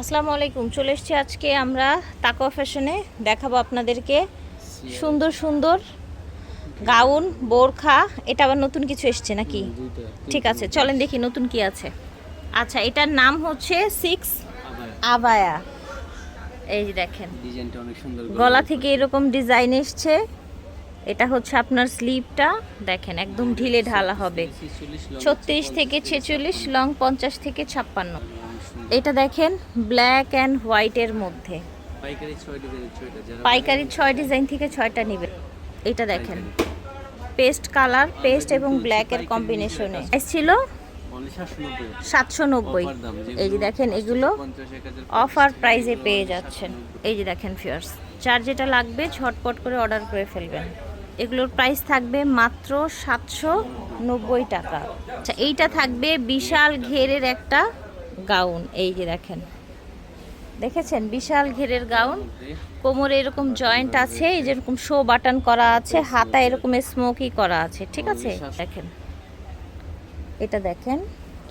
আসসালামু আলাইকুম চলে এসেছি আজকে আমরা তাকওয়া ফ্যাশনে। দেখাবো আপনাদেরকে সুন্দর সুন্দর গাউন বোরখা। এটা আবার নতুন কিছু এসছে নাকি? ঠিক আছে চলেন দেখি নতুন কি আছে। আচ্ছা এটার নাম হচ্ছে সিক্স আবায়া। এই দেখেন গলা থেকে এরকম ডিজাইন এসছে। এটা হচ্ছে আপনার স্লিভটা দেখেন একদম ঢিলে ঢালা হবে। ছত্রিশ থেকে ছেচল্লিশ লং পঞ্চাশ থেকে ছাপ্পান্ন। এটা দেখেন ব্ল্যাক অ্যান্ড হোয়াইটের মধ্যে। পাইকারি ছয় ডিজাইন থেকে ছয়টা নিবে। এটা দেখেন। পেস্ট কালার পেস্ট এবং ব্ল্যাকের কম্বিনেশনে ছিল সাতশো নব্বই। এই যে দেখেন এগুলো অফার প্রাইজে পেয়ে যাচ্ছেন। এই যে দেখেন ফিয়ার্স যার যেটা লাগবে ঝটপট করে অর্ডার করে ফেলবেন। এগুলোর প্রাইস থাকবে মাত্র সাতশো নব্বই টাকা। আচ্ছা এইটা থাকবে বিশাল ঘেরের একটা গাউন এই যে দেখেন। দেখেছেন? বিশাল ঘেরের গাউন। কোমরে এরকম জয়েন্ট আছে এই যেরকম শো বাটন করা আছে হাতা এরকম স্মোকি করা আছে ঠিক আছে? দেখেন। এটা দেখেন।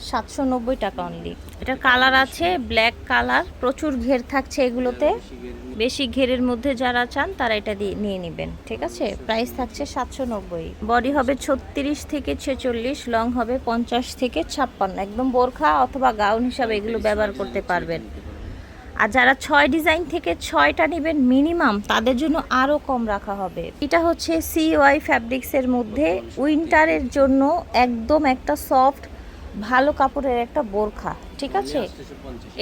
সাতশো নব্বই টাকা অনলি এটার কালার আছে ব্ল্যাক কালার, প্রচুর ঘের থাকছে এগুলোতে। বেশি ঘেরের মধ্যে যারা চান, তারা এটা দিয়ে নিয়ে নেবেন, ঠিক আছে? প্রাইস থাকছে সাতশো নব্বই। বডি হবে ছত্রিশ থেকে ছেচল্লিশ লং হবে পঞ্চাশ থেকে ছাপ্পান্ন। একদম বোরখা অথবা গাউন হিসাবে এগুলো ব্যবহার করতে পারবেন। আর যারা ছয় ডিজাইন থেকে ছয়টা নেবেন মিনিমাম, তাদের জন্য আরও কম রাখা হবে। এটা হচ্ছে সিওয়াই ফ্যাব্রিক্সের মধ্যে উইন্টারের জন্য একদম একটা সফট ভালো কাপড়ের একটা বোরখা ঠিক আছে?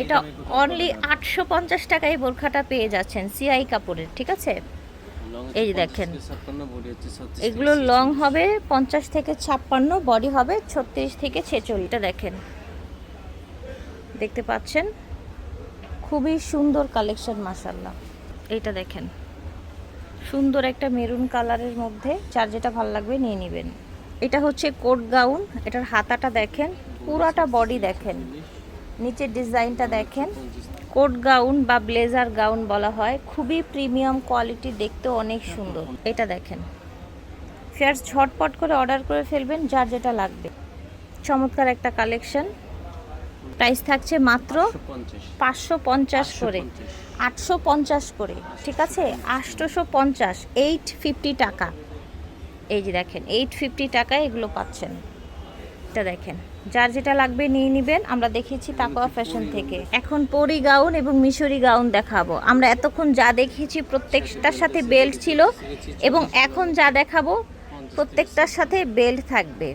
এটা অনলি আটশো পঞ্চাশ টাকায় বোরখাটা পেয়ে যাচ্ছেন সিআই কাপড়ের ঠিক আছে? এই যে দেখেন। এগুলো লং হবে পঞ্চাশ থেকে ছাপ্পান্ন বডি হবে ছত্রিশ থেকে ছেচল্লিশটা দেখেন। দেখতে পাচ্ছেন? খুবই সুন্দর কালেকশন মাসাল্লাহ এইটা দেখেন। সুন্দর একটা মেরুন কালারের মধ্যে যার যেটা ভালো লাগবে নিয়ে নেবেন। এটা হচ্ছে কোট গাউন, এটার হাতাটা দেখেন, পুরাটা বডি দেখেন। নিচের ডিজাইনটা দেখেন। কোট গাউন বা ব্লেজার গাউন বলা হয়, খুবই প্রিমিয়াম কোয়ালিটি দেখতে অনেক সুন্দর। এটা দেখেন। ফেয়ার্স ঝটপট করে অর্ডার করে ফেলবেন, যার যেটা লাগবে। চমৎকার একটা কালেকশন। প্রাইস থাকছে মাত্র পাঁচশো পঞ্চাশ করে। আটশো পঞ্চাশ করে, ঠিক আছে? আটশোশো পঞ্চাশ এইট ফিফটি টাকা। এই যে দেখেন এইট ফিফটি টাকায় এগুলো পাচ্ছেন। এটা দেখেন যার যেটা লাগবে নিয়ে নেবেন আমরা দেখেছি তাকোয়া ফ্যাশন থেকে। এখন পরি গাউন এবং মিশরি গাউন দেখাবো। আমরা এতক্ষণ যা দেখেছি প্রত্যেকটার সাথে বেল্ট ছিল এবং এখন যা দেখাবো প্রত্যেকটার সাথে বেল্ট থাকবে।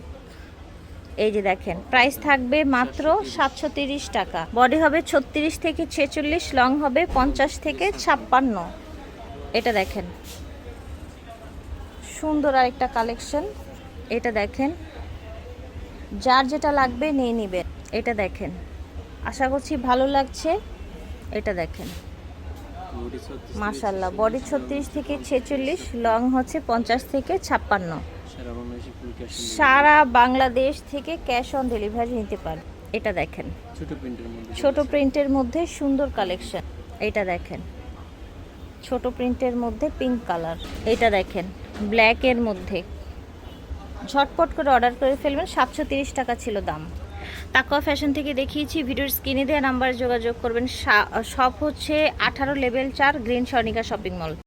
এই যে দেখেন প্রাইস থাকবে মাত্র সাতশো তিরিশ টাকা। বডি হবে ছত্রিশ থেকে ছেচল্লিশ লং হবে পঞ্চাশ থেকে ছাপ্পান্ন। এটা দেখেন সুন্দর আরেকটা কালেকশন এটা দেখেন। যার যেটা লাগবে নিয়ে নেবেন। এটা দেখেন। আশা করছি ভালো লাগছে। এটা দেখেন। মাশাল্লাহ বডি ছত্রিশ থেকে ছেচল্লিশ লং হচ্ছে পঞ্চাশ থেকে ছাপ্পান্ন। সারা বাংলাদেশে থেকে ক্যাশ অন ডেলিভারি নিতে পারে। এটা দেখেন। ছোট প্রিন্টের মধ্যে ছোট প্রিন্টের মধ্যে সুন্দর কালেকশন এটা দেখেন। ছোট প্রিন্টের মধ্যে পিঙ্ক কালার এটা দেখেন। ব্ল্যাকের মধ্যে। ঝটপট করে অর্ডার করে ফেলবেন, সাতশো তিরিশ টাকা ছিল দাম। তাকওয়া ফ্যাশন থেকে দেখিয়েছি, ভিডিওর স্ক্রিনে দেওয়া নাম্বারে যোগাযোগ করবেন। শপ হচ্ছে আঠারো লেভেল চার গ্রিন সর্নিকা শপিং মল।